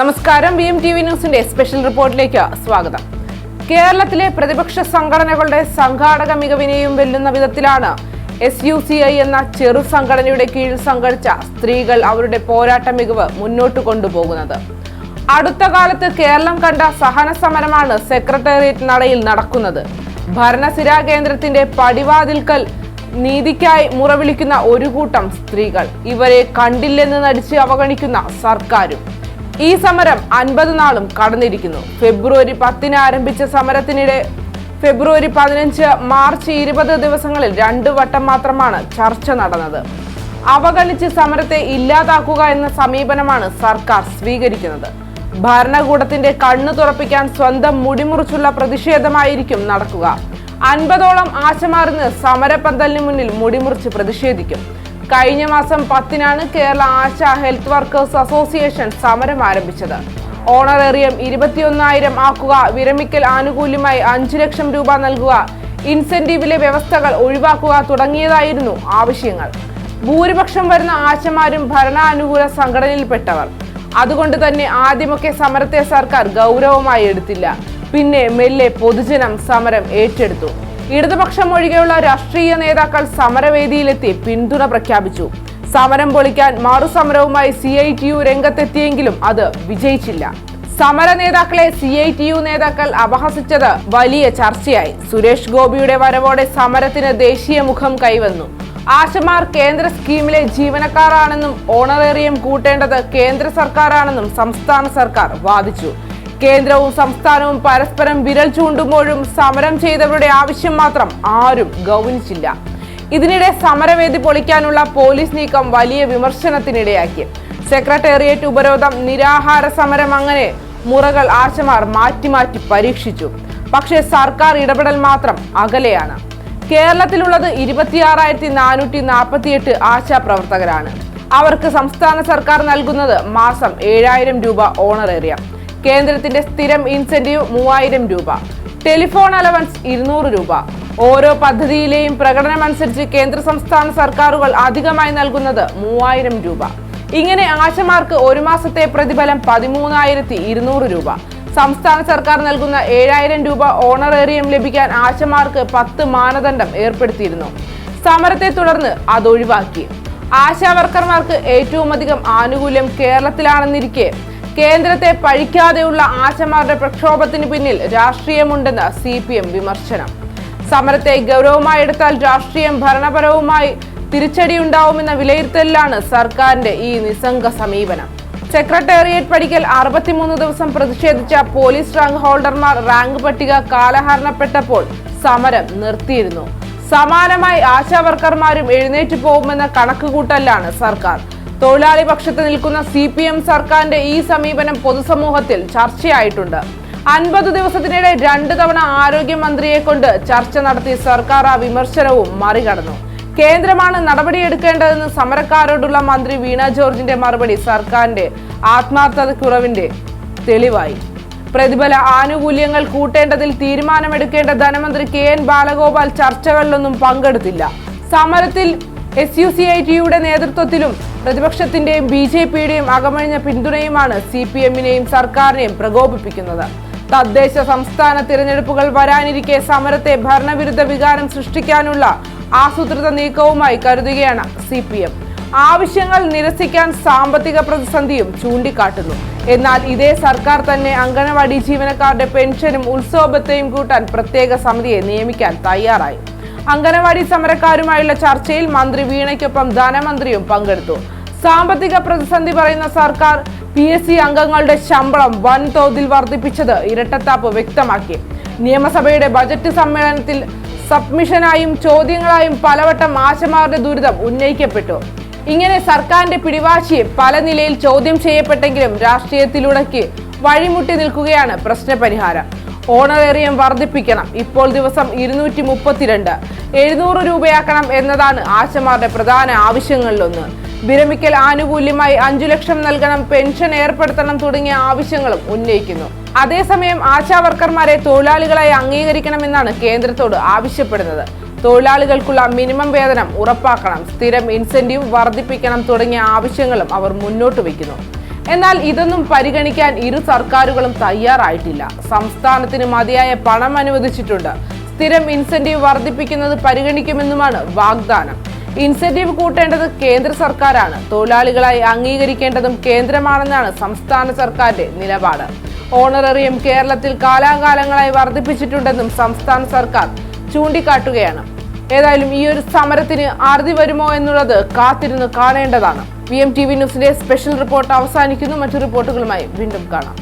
നമസ്കാരം. V M T V ന്യൂസിന്റെ special റിപ്പോർട്ടിലേക്ക് സ്വാഗതം. കേരളത്തിലെ പ്രതിപക്ഷ സംഘടനകളുടെ സംഘാടക മികവിനെയും വെല്ലുന്ന വിധത്തിലാണ് എസ് യു സി ഐ എന്ന ചെറു സംഘടനയുടെ കീഴിൽ സംഘടിച്ച സ്ത്രീകൾ അവരുടെ പോരാട്ട മികവ് മുന്നോട്ട് കൊണ്ടുപോകുന്നത്. അടുത്ത കാലത്ത് കേരളം കണ്ട സഹന സമരമാണ് സെക്രട്ടേറിയറ്റ് നടയിൽ നടക്കുന്നത്. ഭരണസിരാ കേന്ദ്രത്തിന്റെ പടിവാതിൽക്കൽ നീതിക്കായി മുറവിളിക്കുന്ന ഒരു കൂട്ടം സ്ത്രീകൾ. ഇവരെ കണ്ടില്ലെന്ന് നടിച്ച് അവഗണിക്കുന്ന സർക്കാരും. ഈ സമരം അൻപത് നാളും കടന്നിരിക്കുന്നു. ഫെബ്രുവരി പത്തിന് ആരംഭിച്ച സമരത്തിനിടെ ഫെബ്രുവരി പതിനഞ്ച് മാർച്ച് ഇരുപത് ദിവസങ്ങളിൽ രണ്ടു വട്ടം മാത്രമാണ് ചർച്ച നടന്നത്. അവഗണിച്ച് സമരത്തെ ഇല്ലാതാക്കുക എന്ന സമീപനമാണ് സർക്കാർ സ്വീകരിക്കുന്നത്. ഭരണകൂടത്തിന്റെ കണ്ണു തുറപ്പിക്കാൻ സ്വന്തം മുടിമുറിച്ചുള്ള പ്രതിഷേധമായിരിക്കും നടക്കുക. അൻപതോളം ആശമാർന്ന് സമരപന്തലിന് മുന്നിൽ മുടിമുറിച്ച് പ്രതിഷേധിക്കും. കഴിഞ്ഞ മാസം പത്തിനാണ് Kerala Asha health workers association സമരം ആരംഭിച്ചത്. ഓണറേറിയം ഇരുപത്തിയൊന്നായിരം ആക്കുക വിരമിക്കൽ ആനുകൂല്യമായി അഞ്ചു ലക്ഷം രൂപ നൽകുക ഇൻസെന്റീവിലെ വ്യവസ്ഥകൾ ഒഴിവാക്കുക തുടങ്ങിയതായിരുന്നു ആവശ്യങ്ങൾ. ഭൂരിപക്ഷം വരുന്ന ആശമാരും ഭരണാനുകൂല സംഘടനയിൽപ്പെട്ടവർ. അതുകൊണ്ട് തന്നെ ആദ്യമൊക്കെ സമരത്തെ സർക്കാർ ഗൗരവമായി എടുത്തില്ല. പിന്നെ മെല്ലെ പൊതുജനം സമരം ഏറ്റെടുത്തു. ഇടതുപക്ഷം ഒഴികെയുള്ള രാഷ്ട്രീയ നേതാക്കൾ സമരവേദിയിലെത്തി പിന്തുണ പ്രഖ്യാപിച്ചു. സമരം പൊളിക്കാൻ മറുസമരവുമായി സി ഐ ടി യു രംഗത്തെത്തിയെങ്കിലും അത് വിജയിച്ചില്ല. സമര നേതാക്കളെ സി ഐ ടി യു നേതാക്കൾ അപഹസിച്ചത് വലിയ ചർച്ചയായി. സുരേഷ് ഗോപിയുടെ വരവോടെ സമരത്തിന് ദേശീയ മുഖം കൈവന്നു. ആശമാർ കേന്ദ്ര സ്കീമിലെ ജീവനക്കാരാണെന്നും ഓണറേറിയം കൂട്ടേണ്ടത് കേന്ദ്ര സർക്കാരാണെന്നും സംസ്ഥാന സർക്കാർ വാദിച്ചു. കേന്ദ്രവും സംസ്ഥാനവും പരസ്പരം വിരൽ ചൂണ്ടുമ്പോഴും സമരം ചെയ്തവരുടെ ആവശ്യം മാത്രം ആരും ഗൗനിച്ചില്ല. ഇതിനിടെ സമരവേദി പൊളിക്കാനുള്ള പോലീസ് നീക്കം വലിയ വിമർശനത്തിനിടയാക്കി. സെക്രട്ടേറിയറ്റ് ഉപരോധം നിരാഹാര സമരം അങ്ങനെ മുറകൾ ആശമാർ മാറ്റി മാറ്റി പരീക്ഷിച്ചു. പക്ഷേ സർക്കാർ ഇടപെടൽ മാത്രം അകലെയാണ്. കേരളത്തിലുള്ളത് ഇരുപത്തിയാറായിരത്തി നാനൂറ്റി നാൽപ്പത്തിയെട്ട് ആശാപ്രവർത്തകരാണ്. അവർക്ക് സംസ്ഥാന സർക്കാർ നൽകുന്നത് മാസം ഏഴായിരം രൂപ ഓണറേറിയം. കേന്ദ്രത്തിന്റെ സ്ഥിരം ഇൻസെന്റീവ് മൂവായിരം രൂപ. ടെലിഫോൺ അലവൻസ് ഇരുന്നൂറ് രൂപ. ഓരോ പദ്ധതിയിലെയും പ്രകടനമനുസരിച്ച് കേന്ദ്ര സംസ്ഥാന സർക്കാരുകൾ അധികമായി നൽകുന്നത് മൂവായിരം രൂപ. ഇങ്ങനെ ആശമാർക്ക് ഒരു മാസത്തെ പ്രതിഫലം പതിമൂന്നായിരത്തി ഇരുന്നൂറ് രൂപ. സംസ്ഥാന സർക്കാർ നൽകുന്ന ഏഴായിരം രൂപ ഓണറേറിയം ലഭിക്കാൻ ആശമാർക്ക് പത്ത് മാനദണ്ഡം ഏർപ്പെടുത്തിയിരുന്നു. സമരത്തെ തുടർന്ന് അത് ഒഴിവാക്കി ആശാവർക്കർമാർക്ക് ഏറ്റവും അധികം ആനുകൂല്യം കേരളത്തിലാണെന്നിരിക്കെ കേന്ദ്രത്തെ പഴിക്കാതെയുള്ള ആശമാരുടെ പ്രക്ഷോഭത്തിന് പിന്നിൽ രാഷ്ട്രീയമുണ്ടെന്ന് സി പി എം വിമർശനം. സമരത്തെ ഗൗരവമായി എടുത്താൽ രാഷ്ട്രീയം ഭരണപരവുമായി തിരിച്ചടിയുണ്ടാവുമെന്ന വിലയിരുത്തലിലാണ് സർക്കാരിന്റെ ഈ നിസ്സംഗ സമീപനം. സെക്രട്ടേറിയറ്റ് പടിക്കൽ അറുപത്തിമൂന്ന് ദിവസം പ്രതിഷേധിച്ച പോലീസ് റാങ്ക് ഹോൾഡർമാർ റാങ്ക് പട്ടിക കാലഹരണപ്പെട്ടപ്പോൾ സമരം നിർത്തിയിരുന്നു. സമാനമായി ആശാവർക്കർമാരും എഴുന്നേറ്റ് പോകുമെന്ന കണക്കുകൂട്ടലാണ് സർക്കാർ. തൊഴിലാളി പക്ഷത്ത് നിൽക്കുന്ന സി പി എം സർക്കാരിന്റെ ഈ സമീപനം പൊതുസമൂഹത്തിൽ ചർച്ചയായിട്ടുണ്ട്. അൻപത് ദിവസത്തിനിടെ രണ്ട് തവണ ആരോഗ്യമന്ത്രിയെ കൊണ്ട് ചർച്ച നടത്തി സർക്കാർ ആ വിമർശനവും മറികടന്നു. കേന്ദ്രമാണ് നടപടിയെടുക്കേണ്ടതെന്ന് സമരക്കാരോടുള്ള മന്ത്രി വീണ ജോർജിന്റെ മറുപടി സർക്കാരിന്റെ ആത്മാർത്ഥതക്കുറവിന്റെ തെളിവായി. പ്രതിഫല ആനുകൂല്യങ്ങൾ കൂട്ടേണ്ടതിൽ തീരുമാനമെടുക്കേണ്ട ധനമന്ത്രി കെ എൻ ബാലഗോപാൽ ചർച്ചകളിലൊന്നും പങ്കെടുത്തില്ല. സമരത്തിൽ എസ് യു സി ഐ ടിയുടെ നേതൃത്വത്തിലും പ്രതിപക്ഷത്തിന്റെയും ബി ജെ പിയുടെയും അകമഴിഞ്ഞ പിന്തുണയുമാണ് സി പി എമ്മിനെയും സർക്കാരിനെയും പ്രകോപിപ്പിക്കുന്നത്. തദ്ദേശ സംസ്ഥാന തിരഞ്ഞെടുപ്പുകൾ വരാനിരിക്കെ സമരത്തെ ഭരണവിരുദ്ധ വികാരം സൃഷ്ടിക്കാനുള്ള ആസൂത്രിത നീക്കവുമായി കരുതുകയാണ് സി പി എം. ആവശ്യങ്ങൾ നിരസിക്കാൻ സാമ്പത്തിക പ്രതിസന്ധിയും ചൂണ്ടിക്കാട്ടുന്നു. എന്നാൽ ഇതേ സർക്കാർ തന്നെ അങ്കണവാടി ജീവനക്കാരുടെ പെൻഷനും ഉത്സവത്തെയും കൂട്ടാൻ പ്രത്യേക സമിതിയെ നിയമിക്കാൻ തയ്യാറായി. അങ്കണവാടി സമരക്കാരുമായുള്ള ചർച്ചയിൽ മന്ത്രി വീണയ്ക്കൊപ്പം ധനമന്ത്രിയും പങ്കെടുത്തു. സാമ്പത്തിക പ്രതിസന്ധി പറയുന്ന സർക്കാർ പി എസ് സി അംഗങ്ങളുടെ ശമ്പളം വൻതോതിൽ വർദ്ധിപ്പിച്ചത് ഇരട്ടത്താപ്പ് വ്യക്തമാക്കി. നിയമസഭയുടെ ബജറ്റ് സമ്മേളനത്തിൽ സബ്മിഷനായും ചോദ്യങ്ങളായും പലവട്ടം ആശമാരുടെ ദുരിതം ഉന്നയിക്കപ്പെട്ടു. ഇങ്ങനെ സർക്കാരിന്റെ പിടിവാശിയെ പല നിലയിൽ ചോദ്യം ചെയ്യപ്പെട്ടെങ്കിലും രാഷ്ട്രീയത്തിലുടക്കി വഴിമുട്ടി നിൽക്കുകയാണ് പ്രശ്നപരിഹാരം. ഓണറേറിയം വർദ്ധിപ്പിക്കണം. ഇപ്പോൾ ദിവസം ഇരുന്നൂറ്റി മുപ്പത്തിരണ്ട് എഴുന്നൂറ് രൂപയാക്കണം എന്നതാണ് ആശമാരുടെ പ്രധാന ആവശ്യങ്ങളിലൊന്ന്. വിരമിക്കൽ ആനുകൂല്യമായി അഞ്ചു ലക്ഷം നൽകണം പെൻഷൻ ഏർപ്പെടുത്തണം തുടങ്ങിയ ആവശ്യങ്ങളും ഉന്നയിക്കുന്നു. അതേസമയം ആശാവർക്കർമാരെ തൊഴിലാളികളായി അംഗീകരിക്കണമെന്നാണ് കേന്ദ്രത്തോട് ആവശ്യപ്പെടുന്നത്. തൊഴിലാളികൾക്കുള്ള മിനിമം വേതനം ഉറപ്പാക്കണം സ്ഥിരം ഇൻസെന്റീവ് വർദ്ധിപ്പിക്കണം തുടങ്ങിയ ആവശ്യങ്ങളും അവർ മുന്നോട്ട് വയ്ക്കുന്നു. എന്നാൽ ഇതൊന്നും പരിഗണിക്കാൻ ഇരു സർക്കാരുകളും തയ്യാറായിട്ടില്ല. സംസ്ഥാനത്തിന് മതിയായ പണം അനുവദിച്ചിട്ടുണ്ട്. സ്ഥിരം ഇൻസെന്റീവ് വർദ്ധിപ്പിക്കുന്നത് പരിഗണിക്കുമെന്നുമാണ് വാഗ്ദാനം. ഇൻസെന്റീവ് കൂട്ടേണ്ടത് കേന്ദ്ര സർക്കാരാണ്. തൊഴിലാളികളായി അംഗീകരിക്കേണ്ടതും കേന്ദ്രമാണെന്നാണ് സംസ്ഥാന സർക്കാരിന്റെ നിലപാട്. ഓണററിയം കേരളത്തിൽ കാലാകാലങ്ങളായി വർദ്ധിപ്പിച്ചിട്ടുണ്ടെന്നും സംസ്ഥാന സർക്കാർ ചൂണ്ടിക്കാട്ടുകയാണ്. ഏതായാലും ഈ ഒരു സമരത്തിന് അറുതി വരുമോ എന്നുള്ളത് കാത്തിരുന്ന് കാണേണ്ടതാണ്. വി എം ടി വി ന്യൂസിന്റെ സ്പെഷ്യൽ റിപ്പോർട്ട് അവസാനിക്കുന്നു. മറ്റു റിപ്പോർട്ടുകളുമായി വീണ്ടും കാണാം.